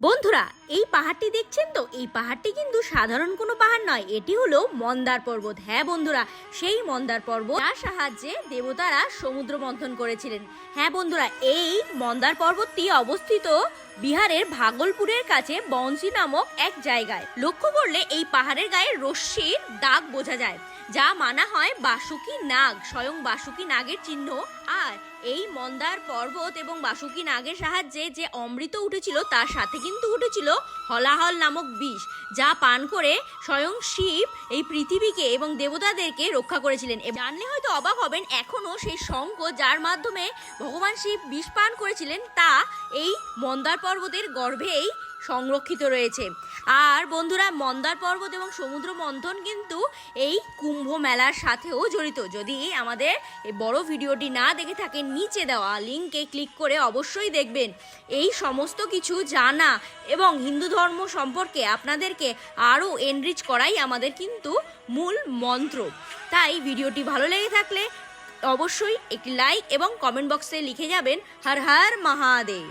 বন্ধুরা, এই পাহাড়টি দেখছেন তো? এই পাহাড়টি কিন্তু সাধারণ কোনো পাহাড় নয়। এটি হলো মন্দার পর্বত। হ্যাঁ বন্ধুরা, সেই মন্দার পর্বত যার সাহায্যে দেবতারা সমুদ্র মন্থন করেছিলেন। হ্যাঁ বন্ধুরা, এই মন্দার পর্বতটি অবস্থিত বিহারের ভাগলপুরের কাছে বংশী নামক এক জায়গায়। লক্ষ্য করলে এই পাহাড়ের গায়ে রশ্মির দাগ বোঝা যায়। যা মানা হয় বাসুকি নাগ, স্বয়ং বাসুকি নাগের চিহ্ন। আর এই মন্দার পর্বত এবং বাসুকি নাগের সাহায্যে যে অমৃত উঠেছিল, তার সাথে কিন্তু উঠেছিল হলাহল নামক বিষ, যা পান করে স্বয়ং শিব এই পৃথিবীকে এবং দেবতাদেরকে রক্ষা করেছিলেন। জানলে হয়তো অবাক হবেন, এখনও সেই শঙ্খ যার মাধ্যমে ভগবান শিব বিষ পান করেছিলেন, তা এই মন্দার পর্বতের গর্ভেই সংরক্ষিত রয়েছে। আর বন্ধুরা, মন্দার পর্বত এবং সমুদ্র মন্থন কিন্তু এই কুম্ভ মেলার সাথেও জড়িত। যদি আমাদের এই বড় ভিডিওটি না দেখে থাকেন, নিচে দেওয়া লিঙ্কে ক্লিক করে অবশ্যই দেখবেন। এই সমস্ত কিছু জানা এবং হিন্দু ধর্ম সম্পর্কে আপনাদেরকে আরও এনরিচ করাই আমাদের কিন্তু মূল মন্ত্র। তাই ভিডিওটি ভালো লেগে থাকলে অবশ্যই একটি লাইক এবং কমেন্ট বক্সে লিখে যাবেন, হর হর মহাদেব।